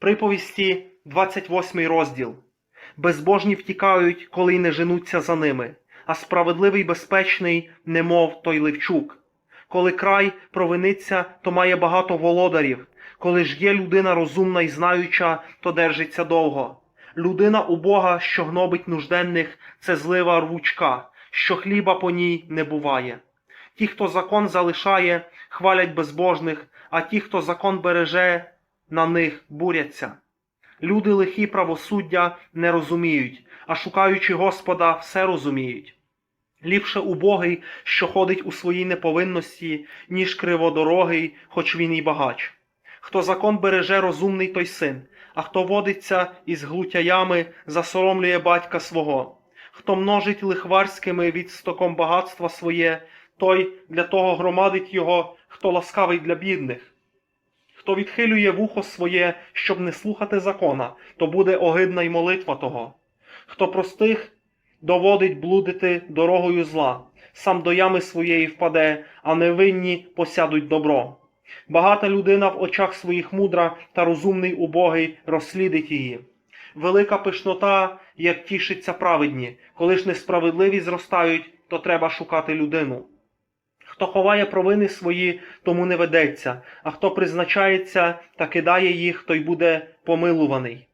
Приповісті 28 розділ. Безбожні втікають, коли й не женуться за ними, а справедливий безпечний, немов той ливчук. Коли край провиниться, то має багато володарів. Коли ж є людина розумна і знаюча, то держиться довго. Людина убога, що гнобить нужденних, це злива рвучка, що хліба по ній не буває. Ті, хто закон залишає, хвалять безбожних, а ті, хто закон береже, на них буряться. Люди лихі правосуддя не розуміють, а шукаючи Господа, все розуміють. Ліпше убогий, що ходить у своїй неповинності, ніж криводорогий, хоч він і багач. Хто закон береже, розумний той син, а хто водиться із глутяями, засоромлює батька свого. Хто множить лихварськими відстоком багатства своє, той для того громадить його, хто ласкавий для бідних. Хто відхилює вухо своє, щоб не слухати закона, то буде огидна й молитва того. Хто простих доводить блудити дорогою зла, сам до ями своєї впаде, а невинні посядуть добро. Багата людина в очах своїх мудра та розумний убогий розслідить її. Велика пишнота, як тішиться праведні, коли ж несправедливі зростають, то треба шукати людину. Хто ховає провини свої, тому не ведеться, а хто призначається та кидає їх, той буде помилуваний.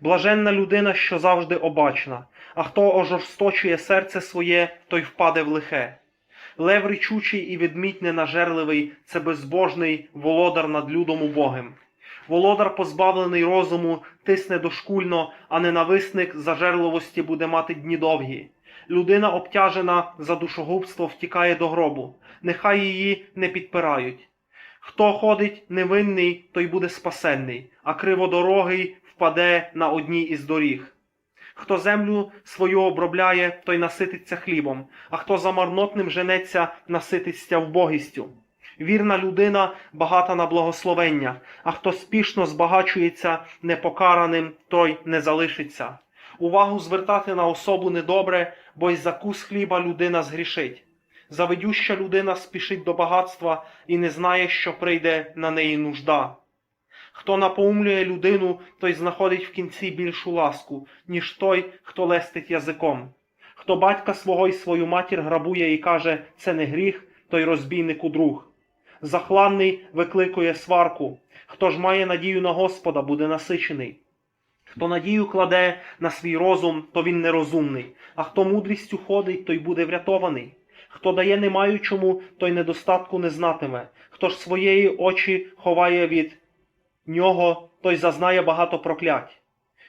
Блаженна людина, що завжди обачна, а хто ожорсточує серце своє, той впаде в лихе. Лев річучий і відмідь ненажерливий це безбожний володар над людом убогим. Володар, позбавлений розуму, тисне дошкульно, а ненависник зажерливості буде мати дні довгі. Людина, обтяжена за душогубство, втікає до гробу, нехай її не підпирають. Хто ходить невинний, той буде спасенний, а криводорогий впаде на одній із доріг. Хто землю свою обробляє, той насититься хлібом, а хто за марнотним женеться, насититься вбогістю. Вірна людина багата на благословення, а хто спішно збагачується непокараним, той не залишиться. Увагу звертати на особу недобре, бо й за кус хліба людина згрішить. Завидюща людина спішить до багатства і не знає, що прийде на неї нужда. Хто напоумлює людину, той знаходить в кінці більшу ласку, ніж той, хто лестить язиком. Хто батька свого і свою матір грабує і каже, це не гріх, той розбійнику друг. Захланний викликує сварку. Хто ж має надію на Господа, буде насичений. Хто надію кладе на свій розум, то він нерозумний, а хто мудрістю ходить, той буде врятований. Хто дає не маючому, той недостатку не знатиме. Хто ж своєї очі ховає від нього, той зазнає багато проклять.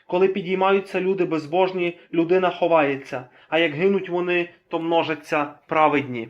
Коли підіймаються люди безбожні, людина ховається, а як гинуть вони, то множаться праведні.